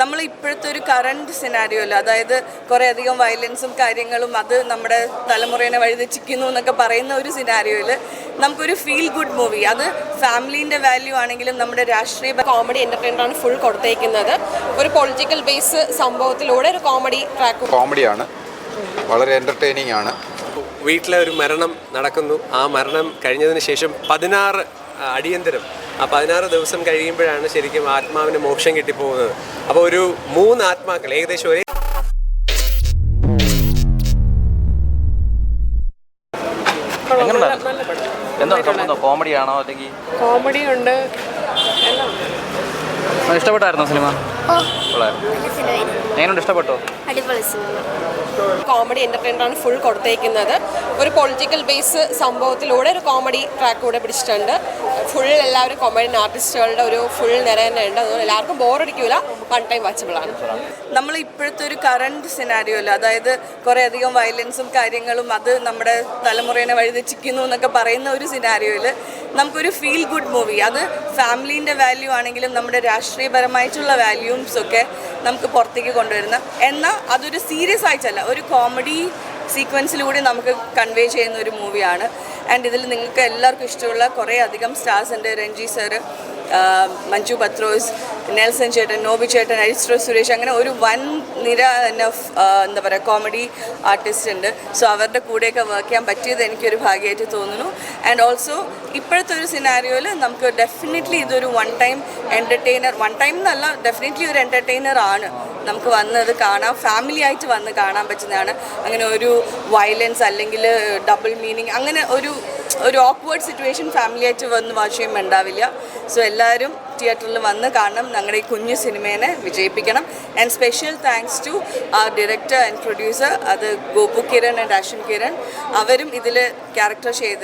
നമ്മൾ ഇപ്പോഴത്തെ ഒരു കറണ്ട് അല്ല? അതായത് കുറേ അധികം വയലൻസും കാര്യങ്ങളും അത് നമ്മുടെ തലമുറേനെ വഴിതെച്ചിക്കുന്നു എന്നൊക്കെ പറയുന്ന ഒരു സിനാരിയോയിൽ നമുക്കൊരു ഫീൽ ഗുഡ് മൂവി അത് ഫാമിലീന്റെ വാല്യൂ ആണെങ്കിലും നമ്മുടെ രാഷ്ട്രീയ കോമഡി എന്റർടൈനർ ആണ് ഫുൾ കൊടുത്തേക്കുന്നത്. ഒരു പൊളിറ്റിക്കൽ ബേസ് സംഭവത്തിലൂടെ ഒരു കോമഡി ട്രാക്ക് കോമഡിയാണ് വളരെ എന്റർടൈനിങ് ആണ്. വീട്ടിലെ ഒരു മരണം നടക്കുന്നു. ആ മരണം കഴിഞ്ഞതിന് ശേഷം പതിനാറ് അടിയന്തരം. ആ പതിനാറ് ദിവസം കഴിയുമ്പോഴാണ് ശരിക്കും ആത്മാവിന് മോക്ഷം കിട്ടിപ്പോകുന്നത്. അപ്പോൾ ഒരു മൂന്ന് ആത്മാക്കൾ ഏകദേശം ഒരേ എന്താണ് സംബന്ധം കോമഡിയാണോ അല്ലെങ്കിൽ കോമഡി ഉണ്ട് ഇഷ്ടപ്പെട്ടായിരുന്നോ സിനിമ? എങ്ങനെയുണ്ട്? ഇഷ്ടപ്പെട്ടോ? കോമഡി എന്റർടൈനർ ആണ് ഫുൾ കൊടുത്തേക്കുന്നത്. ഒരു പൊളിറ്റിക്കൽ ബേസ് സംഭവത്തിലൂടെ ഒരു കോമഡി ട്രാക്ക് കൂടെ പിടിച്ചിട്ടുണ്ട്. ഫുൾ എല്ലാവരും കോമഡി ആർട്ടിസ്റ്റുകളുടെ ഒരു ഫുൾ നിര തന്നെ ഉണ്ട് അതുകൊണ്ട് എല്ലാവർക്കും ബോറടിക്കൂല വൺ ടൈം വാച്ചബിൾ ആണ്. നമ്മൾ ഇപ്പോഴത്തെ ഒരു കറണ്ട് സിനാരിയോല്ല അതായത് കുറേ അധികം വയലൻസും കാര്യങ്ങളും അത് നമ്മുടെ തലമുറേനെ വഴിതെറ്റിക്കുന്നു എന്നൊക്കെ പറയുന്ന ഒരു സിനാരിയോയിൽ നമുക്കൊരു ഫീൽ ഗുഡ് മൂവി അത് ഫാമിലീന്റെ വാല്യൂ ആണെങ്കിലും നമ്മുടെ രാഷ്ട്രീയപരമായിട്ടുള്ള വാല്യൂംസ് ഒക്കെ നമുക്ക് പുറത്തേക്ക് കൊണ്ടുവരുന്ന. എന്നാൽ അതൊരു സീരിയസ് ആയിട്ടല്ല ഒരു കോമഡി സീക്വൻസിലൂടെ നമുക്ക് കൺവേ ചെയ്യുന്ന ഒരു മൂവിയാണ് ആൻഡ് ഇതിൽ നിങ്ങൾക്ക് എല്ലാവർക്കും ഇഷ്ടമുള്ള കുറേ അധികം സ്റ്റാർസ് ഉണ്ട്. രഞ്ജി സാറ് മഞ്ജു പത്രോസ് നെൽസൺ ചേട്ടൻ നോബി ചേട്ടൻ അരിസ്ട്രോ സുരേഷ് അങ്ങനെ ഒരു വൻ നിര എന്താ പറയുക കോമഡി ആർട്ടിസ്റ്റ് ഉണ്ട്. സോ അവരുടെ കൂടെയൊക്കെ വർക്ക് ചെയ്യാൻ പറ്റിയത് എനിക്കൊരു ഭാഗ്യമായിട്ട് തോന്നുന്നു. ആൻഡ് ഓൾസോ ഇപ്പോഴത്തെ ഒരു സിനാരിയോയിൽ നമുക്ക് ഡെഫിനറ്റ്ലി ഇതൊരു one time entertainer one time എന്നല്ല ഡെഫിനറ്റ്ലി ഒരു എന്റർടൈനർ ആണ് നമുക്ക് വന്നത് കാണാം. ഫാമിലി ആയിട്ട് വന്ന് കാണാൻ പറ്റുന്നതാണ്. അങ്ങനെ ഒരു വയലൻസ് അല്ലെങ്കിൽ ഡബിൾ മീനിങ് അങ്ങനെ ഒരു ഒരു ഓക്വേർഡ് സിറ്റുവേഷൻ ഫാമിലി ആയിട്ട് വന്ന് വാച്ച് ചെയ്യുമ്പോൾ ഉണ്ടാവില്ല. സോ എല്ലാവരും തിയേറ്ററിൽ വന്ന് കാണണം. ഞങ്ങളുടെ ഈ കുഞ്ഞു സിനിമേനെ വിജയിപ്പിക്കണം. ആൻഡ് സ്പെഷ്യൽ താങ്ക്സ് ടു ആ ഡയറക്ടർ ആൻഡ് പ്രൊഡ്യൂസർ അത് ഗോപു കിരൺ ആൻഡ് അശ്വിൻ കിരൺ. അവരും ഇതിൽ ക്യാരക്ടർ ചെയ്ത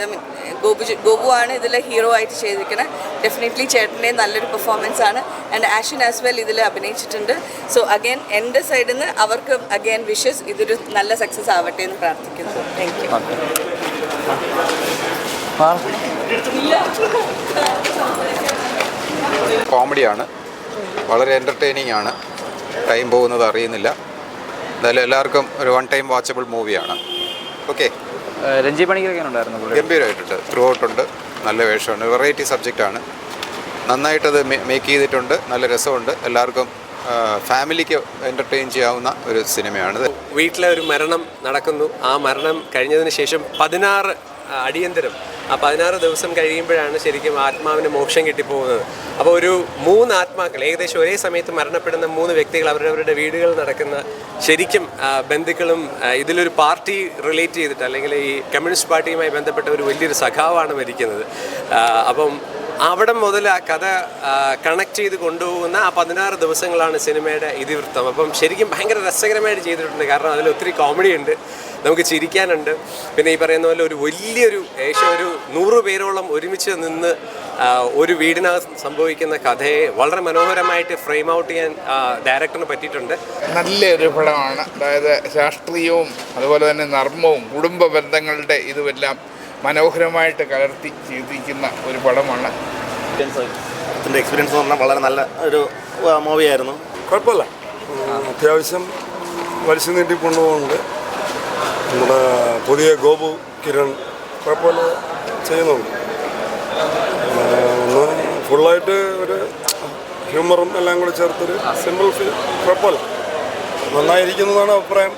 ഗോപു ഗോപു ആണ് ഇതിൽ ഹീറോ ആയിട്ട് ചെയ്തിരിക്കുന്നത് ഡെഫിനറ്റ്ലി ചേട്ടന്റെ നല്ലൊരു പെർഫോമൻസ് ആണ്. ആൻഡ് ആഷൻ ആസ് വെൽ ഇതിൽ അഭിനയിച്ചിട്ടുണ്ട്. സോ അഗൈൻ എന്റെ സൈഡിൽ നിന്ന് അവർക്ക് അഗൈൻ വിഷസ് ഇതൊരു നല്ല സക്സസ് ആവട്ടെ എന്ന് പ്രാർത്ഥിക്കുന്നു. താങ്ക് യു കോമഡിയാണ്. വളരെ എന്റർടൈനിങ് ആണ്. ടൈം പോകുന്നത് അറിയുന്നില്ല. എന്തായാലും എല്ലാവർക്കും ഒരു വൺ ടൈം വാച്ചബിൾ മൂവിയാണ് ഓക്കെ രഞ്ജി പണിക്കർ എങ്ങനെ ഉണ്ടായിരുന്നു ഗംഭീരമായിട്ടുണ്ട് ത്രൂ ഔട്ടുണ്ട് നല്ല വേഷമുണ്ട് വെറൈറ്റി സബ്ജക്റ്റാണ് നന്നായിട്ടത് മേക്ക് ചെയ്തിട്ടുണ്ട്. നല്ല രസമുണ്ട്. എല്ലാവർക്കും ഫാമിലിക്ക് എന്റർടൈൻ ചെയ്യാവുന്ന ഒരു സിനിമയാണ് വീട്ടിലെ ഒരു മരണം നടക്കുന്നു. ആ മരണം കഴിഞ്ഞതിന് ശേഷം പതിനാറ് അടിയന്തരം. ആ പതിനാറ് ദിവസം കഴിയുമ്പോഴാണ് ശരിക്കും ആത്മാവിന് മോക്ഷം കിട്ടിപ്പോകുന്നത്. അപ്പോൾ ഒരു മൂന്ന് ആത്മാക്കൾ ഏകദേശം ഒരേ സമയത്ത് മരണപ്പെടുന്ന മൂന്ന് വ്യക്തികൾ അവരവരുടെ വീടുകളിൽ നടക്കുന്ന ശരിക്കും ബന്ധുക്കളും ഇതിലൊരു പാർട്ടി റിലേറ്റ് ചെയ്തിട്ട് അല്ലെങ്കിൽ ഈ കമ്മ്യൂണിസ്റ്റ് പാർട്ടിയുമായി ബന്ധപ്പെട്ട ഒരു വലിയൊരു സഖാവാണ് മരിക്കുന്നത്. അപ്പം അവിടെ മുതൽ ആ കഥ കണക്ട് ചെയ്ത് കൊണ്ടുപോകുന്ന ആ പതിനാറ് ദിവസങ്ങളാണ് സിനിമയുടെ ഇതിവൃത്തം. അപ്പം ശരിക്കും ഭയങ്കര രസകരമായിട്ട് ചെയ്തിട്ടുണ്ട്. കാരണം അതിൽ ഒത്തിരി കോമഡി ഉണ്ട്. നമുക്ക് ചിരിക്കാനുണ്ട്. പിന്നെ ഈ പറയുന്ന പോലെ ഒരു വലിയൊരു ഏകദേശം ഒരു നൂറ് പേരോളം ഒരുമിച്ച് നിന്ന് ഒരു വീടിനകത്ത് സംഭവിക്കുന്ന കഥയെ വളരെ മനോഹരമായിട്ട് ഫ്രെയിം ഔട്ട് ചെയ്യാൻ ഡയറക്ടറിന് പറ്റിയിട്ടുണ്ട്. നല്ലൊരു പടമാണ്. അതായത് ശാസ്ത്രീയവും അതുപോലെ തന്നെ നർമ്മവും കുടുംബ ബന്ധങ്ങളുടെ ഇതുമെല്ലാം മനോഹരമായിട്ട് കലർത്തി ചെയ്തിരിക്കുന്ന ഒരു പടമാണ്. എക്സ്പീരിയൻസ് എന്ന് പറഞ്ഞാൽ വളരെ നല്ല ഒരു മൂവിയായിരുന്നു കുഴപ്പമില്ല. അത്യാവശ്യം വലിച്ചു നീട്ടി കൊണ്ടുപോകുന്നുണ്ട്. നമ്മുടെ പുതിയ ഗോപു കിരൺ കുഴപ്പമില്ല ചെയ്യുന്നുണ്ട്. ഒന്ന് ഫുള്ളായിട്ട് ഒരു ഹ്യൂമറും എല്ലാം കൂടി ചേർത്തൊരു സിമ്പിൾ ഫിലിം കുഴപ്പമില്ല. നന്നായിരിക്കുന്നതാണ് അഭിപ്രായം.